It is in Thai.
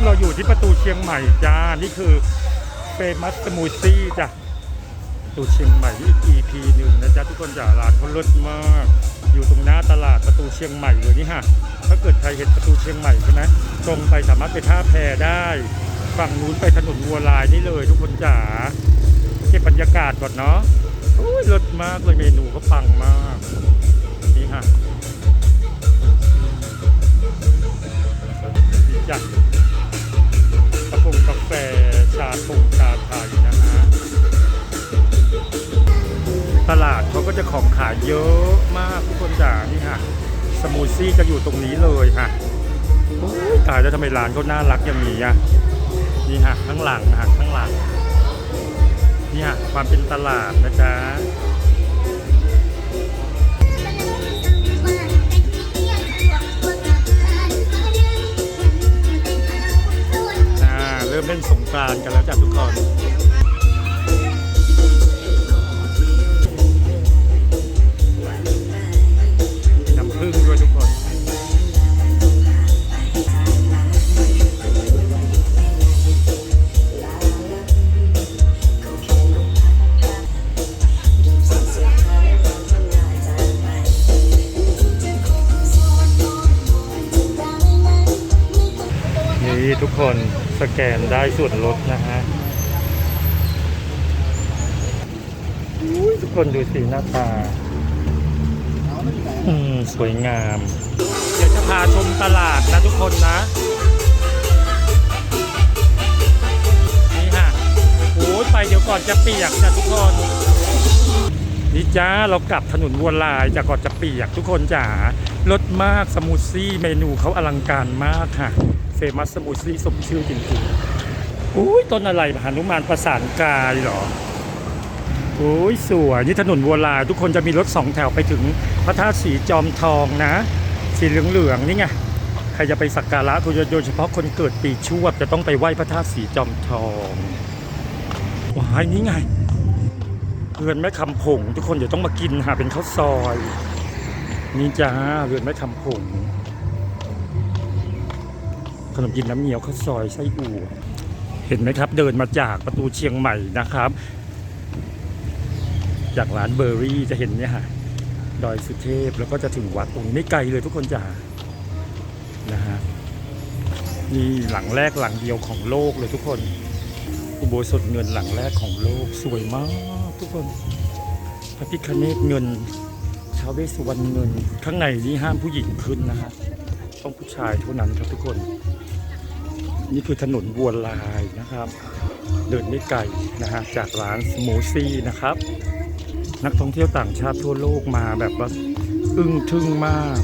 คนเราอยู่ที่ประตูเชียงใหม่จ้า นี่คือเฟมัสสมูทตี้จ้ะประตูเชียงใหม่นี่ EP หนึ่งนะจ๊ะทุกคนจ๋าร้านเขาเลิศมาก อยู่ตรงหน้าตลาดประตูเชียงใหม่เลยนี่ฮะ ถ้าเกิดใครเห็นประตูเชียงใหม่ใช่ไหมตรงไปสามารถไปท่าแพได้ ฝั่งนู้นไปถนนวัวลายนี่เลย ทุกคนจ๋าเก็บบรรยากาศก่อนเนาะโอ้ยเลิศมากเลยเมนูเขาปังมากนี่ฮะนี่ ตลาดเขาก็จะของขายเยอะมากทุกคนจ๋านี่ฮะสมูทซี่จะอยู่ตรงนี้เลยฮะตายแล้วทำไมร้านเขาน่ารักอย่างนี้อะนี่ฮะข้างหลังฮะข้างหลังนี่ฮะความเป็นตลาดนะจ๊ะอ่าเริ่มเล่นสงกรานกันแล้วจ้ะทุกคน ทุกคนสแกนได้ส่วนลดนะฮะทุกคนดูสีหน้าตา อืม สวยงาม เดี๋ยวจะพาชมตลาดนะทุกคนนะ นี่ฮะโอ้ยไปเดี๋ยวก่อนจะเปียกจ้ะทุกคนนี่จ้าเรากลับถนนวัวลายจากก่อนจะเปียกทุกคนจ๋ารสมากสมูทซี่เมนูเขาอลังการมากค่ะ เฟมัสสมูทซี่สมชื่อจริงๆอุ้ยต้นอะไรหานุมานประสานกายเหรออุ้ยสวยนี่ถนนวัวลายทุกคนจะมีรถสองแถวไปถึงพระธาตุสีจอมทองนะ สีเหลืองๆนี่ไงใครจะไปสักการะโดยเฉพาะคนเกิดปีชวดจะต้องไปไหว้พระธาตุสีจอมทองว้ายนี่ไงเรือนแม่คำผงทุกคนเดี๋ยวต้องมากินหาเป็นข้าวซอย นี่จ้าเรือนแม่คำผง ขนมจีนน้ำเงี้ยวข้าวซอยไส้อั่เห็นไหมครับ เดินมาจากประตูเชียงใหม่นะครับ จากร้านเบอร์รี่จะเห็นเนี่ยฮะดอยสุเทพแล้วก็จะถึงวัดตรงนี้ไม่ไกลเลยทุกคนจ้านะฮะนี่หลังแรกหลังเดียวของโลกเลยทุกคน อุโบสถเงินหลังแรกของโลกสวยมาก ทุกคนพระพิคเนตเงินชาวเวสวรรณเงิน ข้างในนี้ห้ามผู้หญิงขึ้นนะฮะต้องผู้ชายเท่านั้นครับทุกคน นี่คือถนนวัวลายนะครับ เดินไม่ไกลนะฮะจากร้านสมูซี่นะครับ นักท่องเที่ยวต่างชาติทั่วโลกมาแบบว่าอึ้งทึ่งมาก